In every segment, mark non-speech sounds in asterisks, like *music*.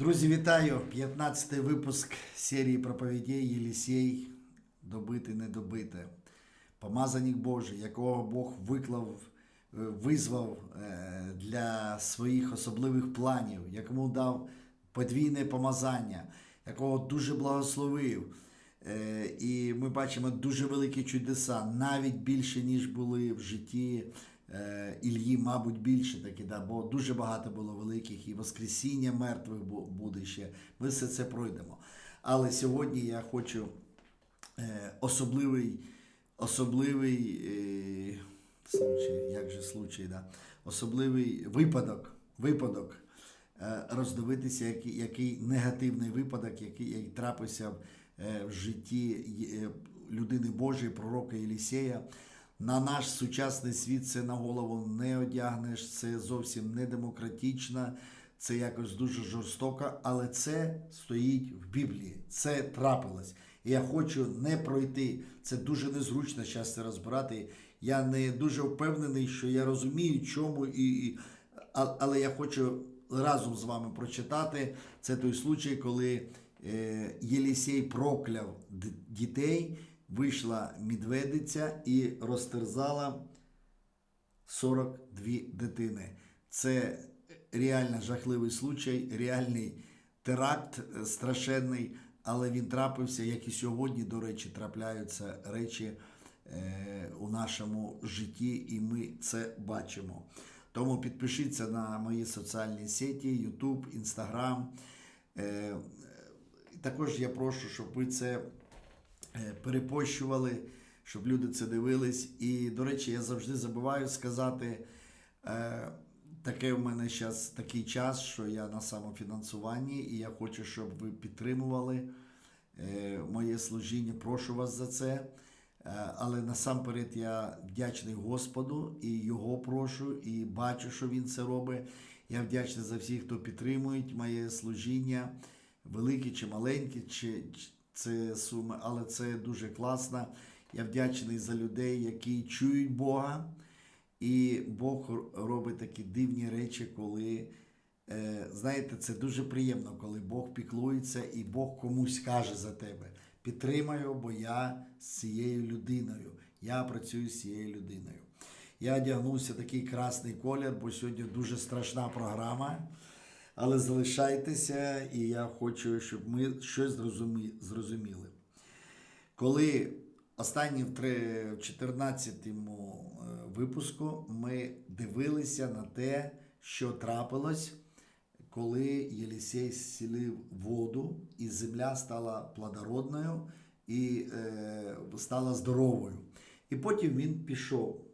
Друзі, вітаю! 15-й випуск серії проповідей Єлісей Добити, не добити. Помазанник Божий, якого Бог виклав, е, визвав е, для своїх особливих планів, якому дав подвійне помазання, якого дуже благословив. Е, І ми бачимо дуже великі чудеса, навіть більше, ніж були в житті Ільї, мабуть, більше таки, да, бо дуже багато було великих і Воскресіння мертвих буде ще. Ми все це пройдемо. Але сьогодні я хочу е, особливий, особливий е, случай, як же случай, да, особливий випадок, випадок е, роздивитися, який, який негативний випадок, який, який трапився е, в житті е, людини Божої, пророка Єлісея. На наш сучасний світ це на голову не одягнеш, це зовсім не демократично, це якось дуже жорстоко, але це стоїть в Біблії. Це трапилось. І я хочу не пройти. Це дуже незручно зараз це розбирати. Я не дуже впевнений, що я розумію, чому і. і але я хочу разом з вами прочитати. Це той случай, коли е, Єлісей прокляв дітей, вийшла медведиця і розтерзала 42 дитини. Це реально жахливий случай, реальний теракт е, страшенний, але він трапився, як і сьогодні, до речі, трапляються речі е, у нашому житті, і ми це бачимо. Тому підпишіться на мої соціальні сеті, YouTube, Instagram. Також я прошу, щоб ви це перепощували, щоб люди це дивились. І, до речі, я завжди забуваю сказати, е, таке в мене зараз такий час, що я на самофінансуванні, і я хочу, щоб ви підтримували е, моє служіння. Прошу вас за це. Е, Але насамперед я вдячний Господу і його прошу, і бачу, що він це робить. Я вдячний за всіх, хто підтримує моє служіння, великі чи маленькі, чи чи це суми, але це дуже класно. Я вдячний за людей, які чують Бога, і Бог робить такі дивні речі, коли. Е, Знаєте, це дуже приємно, коли Бог піклується і Бог комусь каже за тебе. Підтримаю, бо я з цією людиною. Я працюю з цією людиною. Я одягнувся такий красний колір, бо сьогодні дуже страшна програма. Але залишайтеся, і я хочу, щоб ми щось зрозуміли. Коли останні в 14-му е, випуску ми дивилися на те, що трапилось, коли Єлісей зцілив воду, і земля стала плодородною і е, стала здоровою. І потім він пішов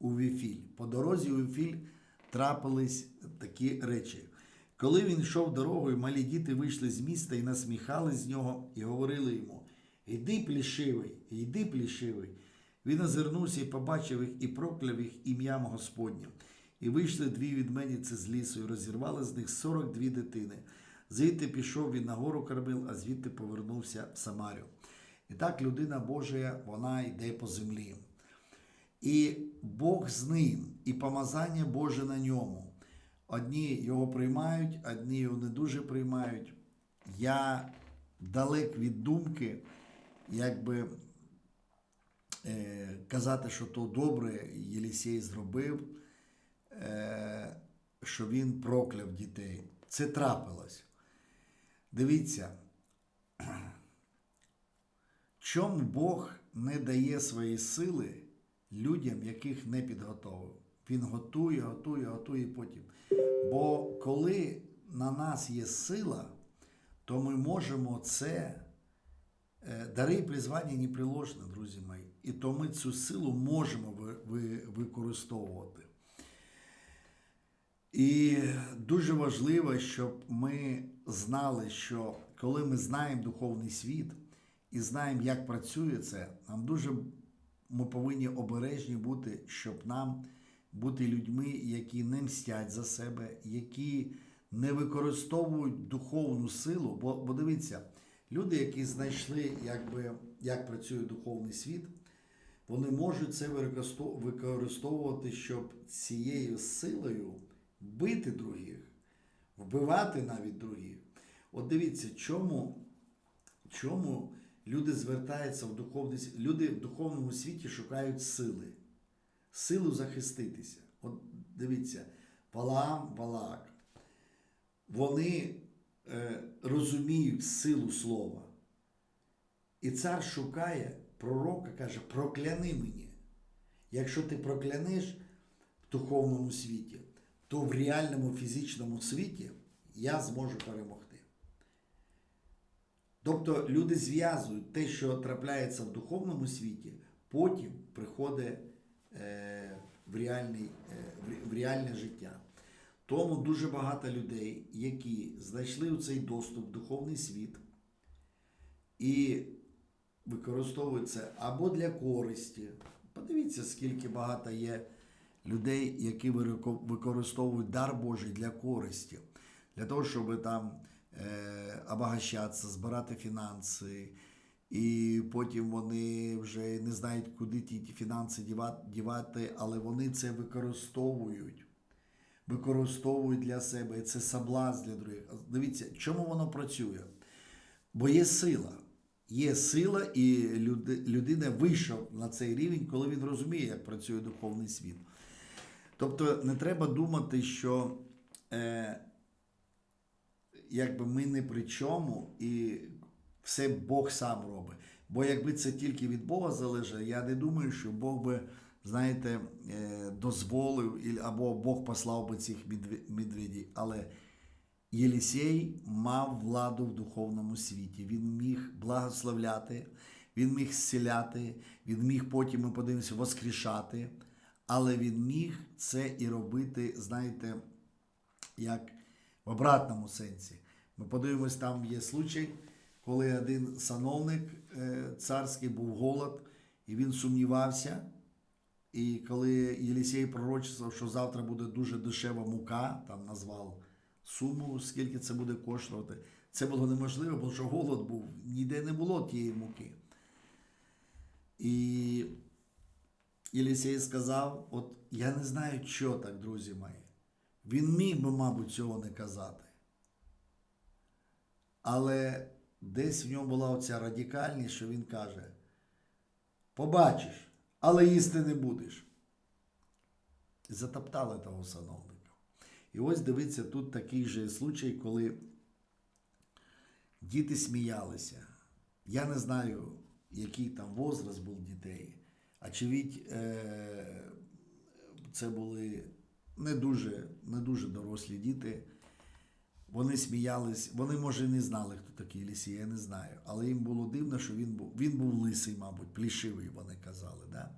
у Віфіль. По дорозі у Віфіль трапились такі речі. Коли він йшов дорогою, малі діти вийшли з міста і насміхались з нього і говорили йому: Іди плішивий, іди плішивий. Він озирнувся і побачив їх і прокляв їх ім'ям Господнім. І вийшли дві відменіці з лісу, і розірвали з них 42 дитини. Звідти пішов він на гору Кармил, а звідти повернувся в Самарю. І так людина Божа, вона йде по землі. І Бог з ним, і помазання Боже на ньому. Одні його приймають, одні його не дуже приймають. Я далек від думки, якби е, казати, що то добре Єлісей зробив, е, що він прокляв дітей. Це трапилось. Дивіться, *clears throat* чому Бог не дає свої сили людям, яких не підготовив? Він готує, готує, готує потім. Бо коли на нас є сила, то ми можемо це. Е, Дари і призвання неприложне, друзі мої. І то ми цю силу можемо ви- ви- використовувати. І дуже важливо, щоб ми знали, що коли ми знаємо духовний світ і знаємо, як працює це, нам дуже ми повинні обережні бути, щоб нам бути людьми, які не мстять за себе, які не використовують духовну силу. Бо, бо дивіться, люди, які знайшли, якби, як працює духовний світ, вони можуть це використовувати, щоб цією силою бити других, вбивати навіть других. От дивіться, чому, чому люди звертаються в духовний світ. Люди в духовному світі шукають сили, силу захиститися. От дивіться, Валаам, Валаак. Вони е, розуміють силу слова. І цар шукає пророка, каже, прокляни мені. Якщо ти проклянеш в духовному світі, то в реальному фізичному світі я зможу перемогти. Тобто люди зв'язують те, що трапляється в духовному світі, потім приходить в, реальний, е, в, реальне життя. Тому дуже багато людей, які знайшли цей доступ в духовний світ і використовують це або для користі. Подивіться, скільки багато є людей, які використовують дар Божий для користі, для того, щоб там е, обагащатися, збирати фінанси, і потім вони вже не знають, куди ті ті фінанси дівати, але вони це використовують. Використовують для себе, і це соблазн для других. Дивіться, чому воно працює? Бо є сила. Є сила, і люди, людина вийшов на цей рівень, коли він розуміє, як працює духовний світ. Тобто не треба думати, що е, якби ми не при чому і все Бог сам робить. Бо якби це тільки від Бога залежало, я не думаю, що Бог би, знаєте, е, дозволив або Бог послав би цих медведів. Але Єлісей мав владу в духовному світі. Він міг благословляти, він міг зціляти, він міг потім, ми подивимося, воскрішати, але він міг це і робити, знаєте, як в обратному сенсі. Ми подивимось, там є случай, коли один сановник е, царський був голод, і він сумнівався. І коли Єлісей пророчував, що завтра буде дуже дешева мука, там назвав суму, скільки це буде коштувати, це було неможливо, бо що голод був, ніде не було тієї муки. І Єлісей сказав: от я не знаю, що так, друзі мої. Він міг би, мабуть, цього не казати. Але десь в ньому була оця радикальність, що він каже: побачиш, але їсти не будеш. Затоптали того сановника. І ось дивіться, тут такий же случай, коли діти сміялися. Я не знаю, який там возраст був дітей. Очевидь, е, це були не дуже, не дуже дорослі діти. Вони сміялись, вони, може, не знали, хто такий Лісій, я не знаю. Але їм було дивно, що він був, він був лисий, мабуть, плішивий, вони казали. Да?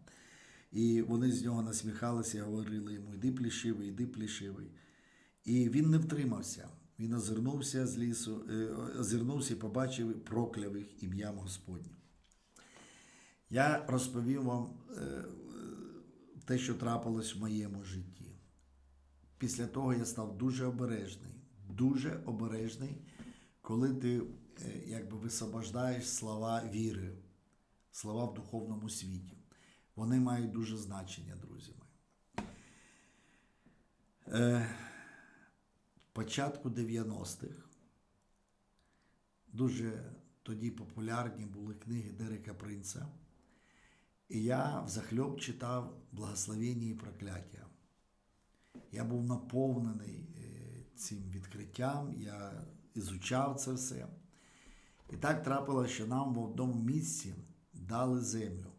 І вони з нього насміхалися і говорили йому: іди плішивий, іди плішивий. І він не втримався. Він озирнувся з лісу, е, озирнувся і побачив і прокляв їх ім'ям Господнім. Я розповім вам е, те, що трапилось в моєму житті. Після того я став дуже обережний, дуже обережний, коли ти е, якби висвобождаєш слова віри, слова в духовному світі. Вони мають дуже значення, друзі мої. Е, початку 90-х дуже тоді популярні були книги Дерека Принца. І я взахльоб читав благословення і прокляття. Я був наповнений е, цим відкриттям, я ізучав це все. І так трапилося, що нам в одному місці дали землю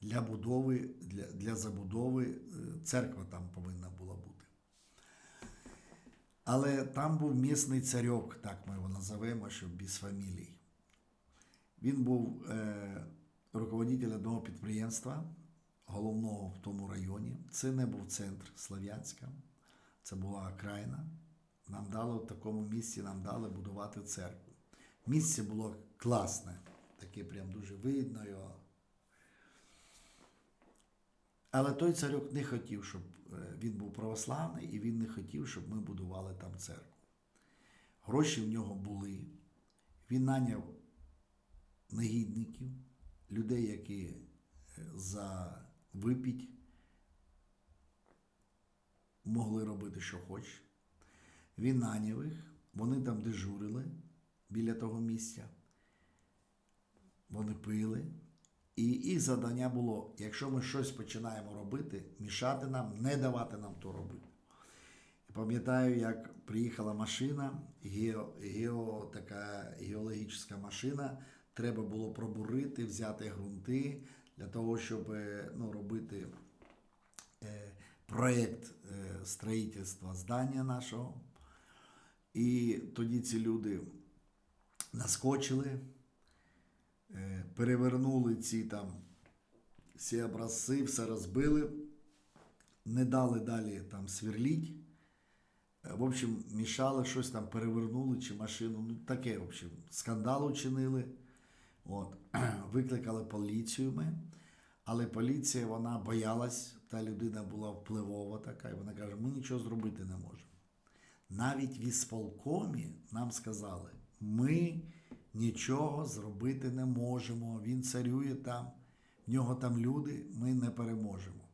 для будови, для, для забудови. е, Церква там повинна була бути. Але там був місний царьок, так ми його називаємо, що без фамілій. Він був е, руководитель одного підприємства, головного в тому районі. Це не був центр Слов'янська, це була окраїна. Нам дали в такому місці, нам дали будувати церкву. Місце було класне, таке прям дуже видно його. Але той царьок не хотів, щоб е, він був православний, і він не хотів, щоб ми будували там церкву. Гроші в нього були. Він наняв негідників, людей, які е, за випіть могли робити, що хоче. Він наняв їх, вони там дежурили біля того місця. Вони пили. І їх завдання було, якщо ми щось починаємо робити, мішати нам, не давати нам то робити. І пам'ятаю, як приїхала машина, гео, гео, така геологічна машина, треба було пробурити, взяти ґрунти для того, щоб е, ну, робити е, проєкт е, строїтельства здання нашого. І тоді ці люди наскочили, е, перевернули ці там всі образці, все розбили, не дали далі там сверліть. Е, В общем, мішали щось там, перевернули чи машину. Ну, таке, в общем, скандал учинили. От. *clears throat* Викликали поліцію ми. Але поліція вона боялась, та людина була впливова така, і вона каже, ми нічого зробити не можемо. Навіть в ісполкомі нам сказали, ми нічого зробити не можемо. Він царює там, в нього там люди, ми не переможемо.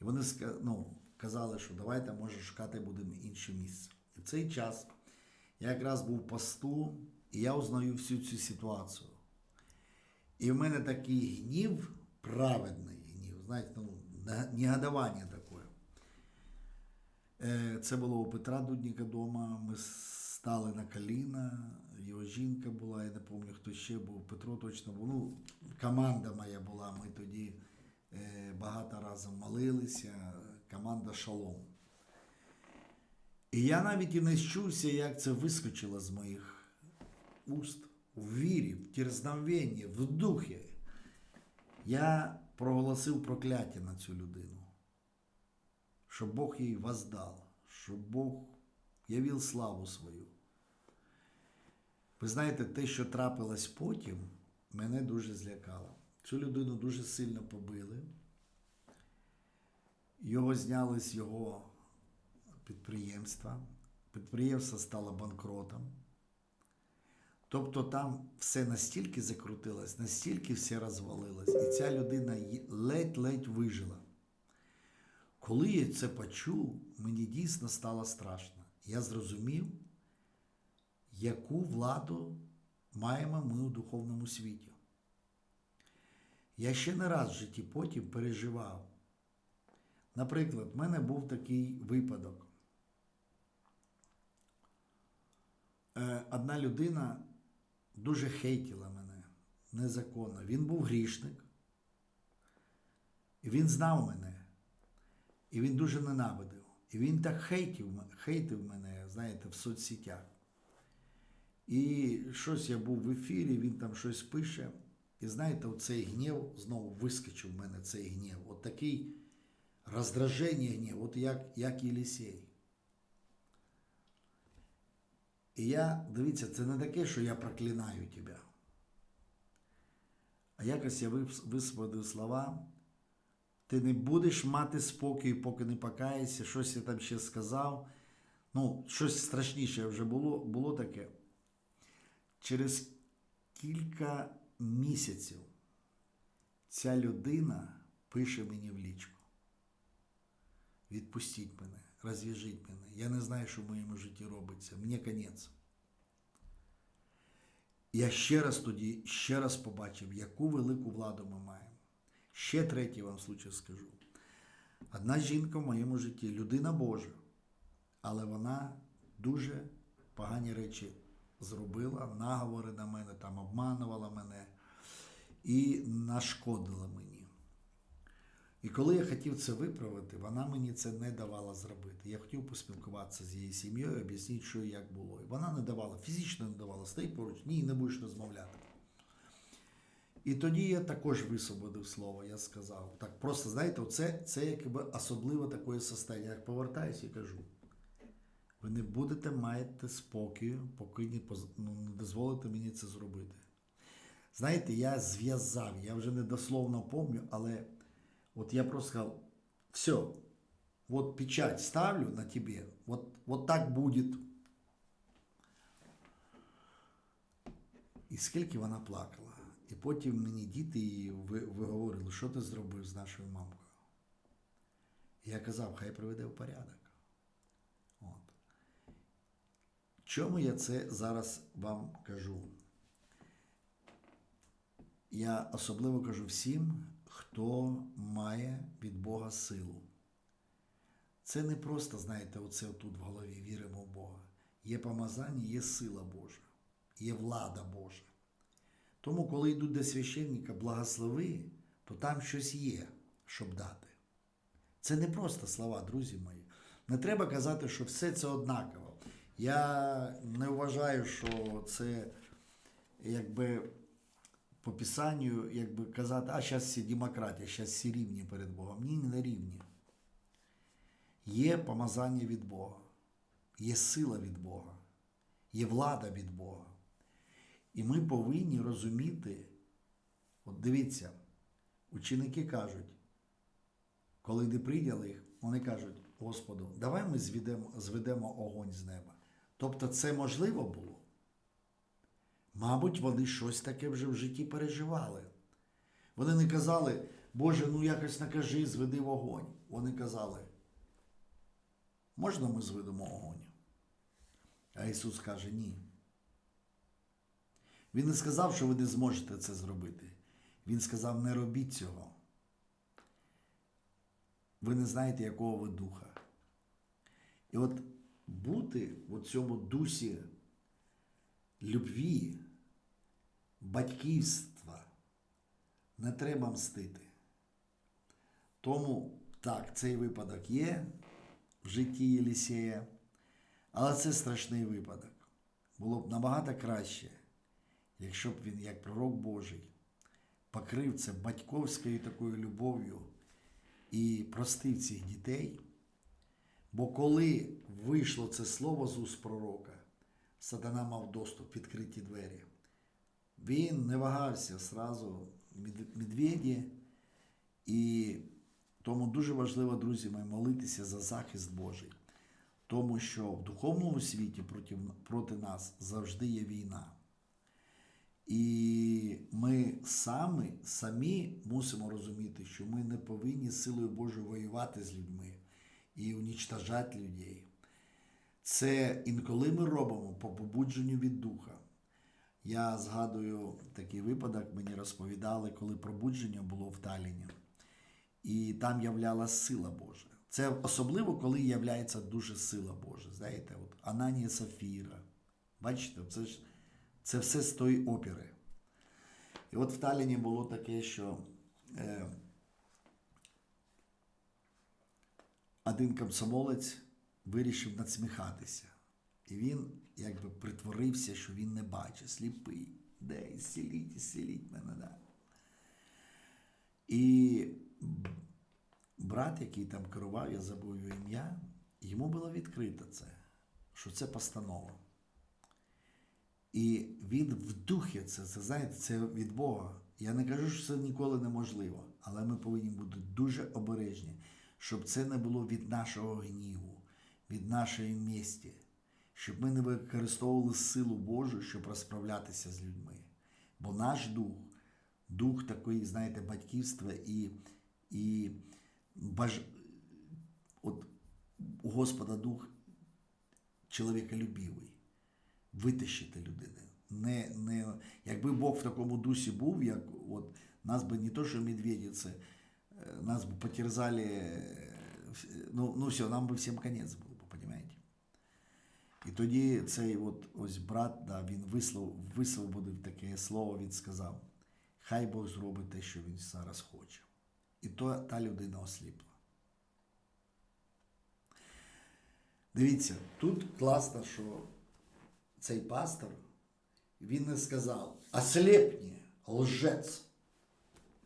І вони ну, казали, що давайте, може, шукати будемо інше місце. І в цей час я якраз був посту, і я узнаю всю цю ситуацію. І в мене такий гнів, праведний гнів, знаєте, ну, не- негодування таке. Е, Це було у Петра Дудніка вдома. Ми стали на коліна. Його жінка була, я не пам'ятаю, хто ще був. Петро точно був. Ну, команда моя була. Ми тоді е, багато разів молилися. Команда Шалом. І я навіть і не щувся, як це вискочило з моїх уст в вірі, в дерзновенні, в духі. Я проголосив прокляття на цю людину щоб Бог їй воздал, щоб Бог явив славу свою. Ви знаєте, те, що трапилось потім, мене дуже злякало. Цю людину дуже сильно побили. Його зняли з його підприємства. Підприємство стало банкротом. Тобто там все настільки закрутилось, настільки все розвалилось, і ця людина ледь-ледь вижила. Коли я це почув, мені дійсно стало страшно. Я зрозумів, яку владу маємо ми у духовному світі. Я ще не раз в житті потім переживав. Наприклад, в мене був такий випадок. Е, Одна людина дуже хейтила мене незаконно. Він був грішник, і він знав мене. І він дуже ненавидив. І він так хейтив, хейтив мене, знаєте, в соцсетях. І щось я був в ефірі, він там щось пише. І знаєте, оцей гнів знову вискочив в мене цей гнів. От такий роздраження гнів, от як, як Єлісей. І я, дивіться, це не таке, що я проклинаю тебе. А якось я вис- висвободив слова. Ти не будеш мати спокій, поки не покаєшся, щось я там ще сказав. Ну, щось страшніше вже було, було таке. Через кілька місяців ця людина пише мені в лічку. Відпустіть мене, розв'яжіть мене. Я не знаю, що в моєму житті робиться. Мені конець. Я ще раз тоді, ще раз побачив, яку велику владу ми маємо. Ще третій вам случай скажу. Одна жінка в моєму житті, людина Божа, але вона дуже погані речі зробила, наговори на мене, там обманувала мене і нашкодила мені. І коли я хотів це виправити, вона мені це не давала зробити. Я хотів поспілкуватися з її сім'єю, об'яснити, що і як було. І вона не давала, фізично не давала, стій поруч, ні, не будеш розмовляти. І тоді я також висвободив слово, я сказав. Так просто, знаєте, це, це якби особливе таке состояння. Я повертаюся і кажу. Ви не будете мати спокою, поки не, ну, не дозволите мені це зробити. Знаєте, я зв'язав, я вже не дословно пам'ятаю, але от я просто сказав, все, вот печать ставлю на тебе, вот, вот так будет. І скільки вона плакала. І потім мені діти її виговорили, що ти зробив з нашою мамкою. Я казав, хай приведе в порядок. От. Чому я це зараз вам кажу? Я особливо кажу всім, хто має від Бога силу. Це не просто, знаєте, оце тут в голові віримо в Бога. Є помазання, є сила Божа, є влада Божа. Тому, коли йдуть до священника благослови, то там щось є, щоб дати. Це не просто слова, друзі мої. Не треба казати, що все це однаково. Я не вважаю, що це якби по писанню, якби казати, а зараз всі демократія, зараз всі рівні перед Богом. Ні, не рівні. Є помазання від Бога, є сила від Бога, є влада від Бога. І ми повинні розуміти, от дивіться, ученики кажуть, коли не прийняли їх, вони кажуть, Господу, давай ми зведемо, зведемо огонь з неба. Тобто це можливо було? Мабуть, вони щось таке вже в житті переживали. Вони не казали, Боже, ну якось накажи, зведи вогонь. Вони казали, можна ми зведемо огонь? А Ісус каже, ні. Він не сказав, що ви не зможете це зробити. Він сказав, не робіть цього. Ви не знаєте, якого ви духа. І от бути в цьому дусі любві, батьківства не треба мстити. Тому так, цей випадок є в житті Єлісея, але це страшний випадок. Було б набагато краще, якщо б він, як пророк Божий, покрив це батьковською такою любов'ю і простив цих дітей. Бо коли вийшло це слово з уст пророка, сатана мав доступ, відкриті двері. Він не вагався сразу медведі. І тому дуже важливо, друзі мої, молитися за захист Божий. Тому що в духовному світі проти, проти нас завжди є війна. І ми самі, самі мусимо розуміти, що ми не повинні силою Божою воювати з людьми і унічтажати людей. Це інколи ми робимо по побудженню від духа. Я згадую такий випадок, мені розповідали, коли пробудження було в Таліні, і там являлась сила Божа. Це особливо, коли являється дуже сила Божа. Знаєте, от Ананія Сафіра. Бачите, це ж це все з тої опери. І от в Таліні було таке, що е, один комсомолець вирішив надсміхатися. І він якби притворився, що він не бачить, сліпий. Де, ісціліть, ісціліть мене, да. І брат, який там керував, я забув його ім'я, йому було відкрито це, що це постанова. І він в духі це, це знаєте, це від Бога. Я не кажу, що це ніколи неможливо, але ми повинні бути дуже обережні, щоб це не було від нашого гніву, від нашої місті, щоб ми не використовували силу Божу, щоб розправлятися з людьми. Бо наш дух, дух такої, знаєте, батьківства і і баж... от у Господа дух чоловіколюбивий витащити людини. Не, не, Якби Бог в такому дусі був, як от нас би не то, що медведі, це е, нас би потерзали, е, ну, ну все, нам би всім конець був? І тоді цей от ось брат, да, він вислов, висвободив таке слово, він сказав, хай Бог зробить те, що він зараз хоче. І то та людина осліпла. Дивіться, тут класно, що цей пастор, він не сказав ослепні, лжець.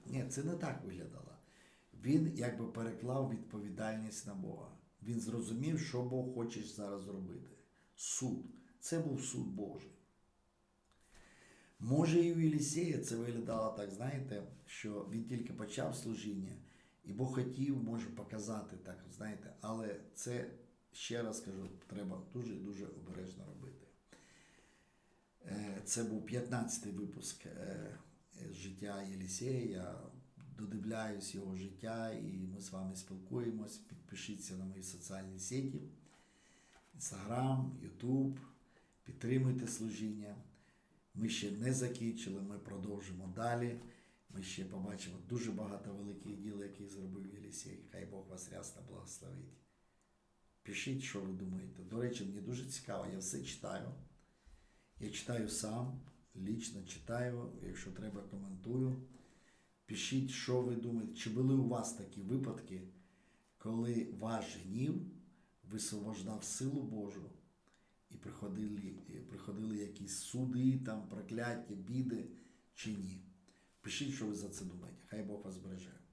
Ні, це не так виглядало. Він якби переклав відповідальність на Бога. Він зрозумів, що Бог хоче зараз зробити. Суд. Це був суд Божий. Може, і у Єлісея це виглядало так, знаєте, що він тільки почав служіння, і Бог хотів, може, показати так, знаєте, але це, ще раз кажу, треба дуже-дуже обережно робити. Це був 15-й випуск життя Єлісея. Я додивляюсь його життя і ми з вами спілкуємось. Підпишіться на мої соціальні сеті: Instagram, YouTube, підтримуйте служіння. Ми ще не закінчили, ми продовжимо далі. Ми ще побачимо дуже багато великих діл, які зробив Єлісій. Хай Бог вас рясно благословить. Пишіть, що ви думаєте. До речі, мені дуже цікаво, я все читаю. Я читаю сам, лічно читаю, якщо треба, коментую. Пишіть, що ви думаєте, чи були у вас такі випадки, коли ваш гнів висвобождав силу Божу і приходили, і приходили якісь суди, там, прокляття, біди чи ні. Пишіть, що ви за це думаєте. Хай Бог вас береже.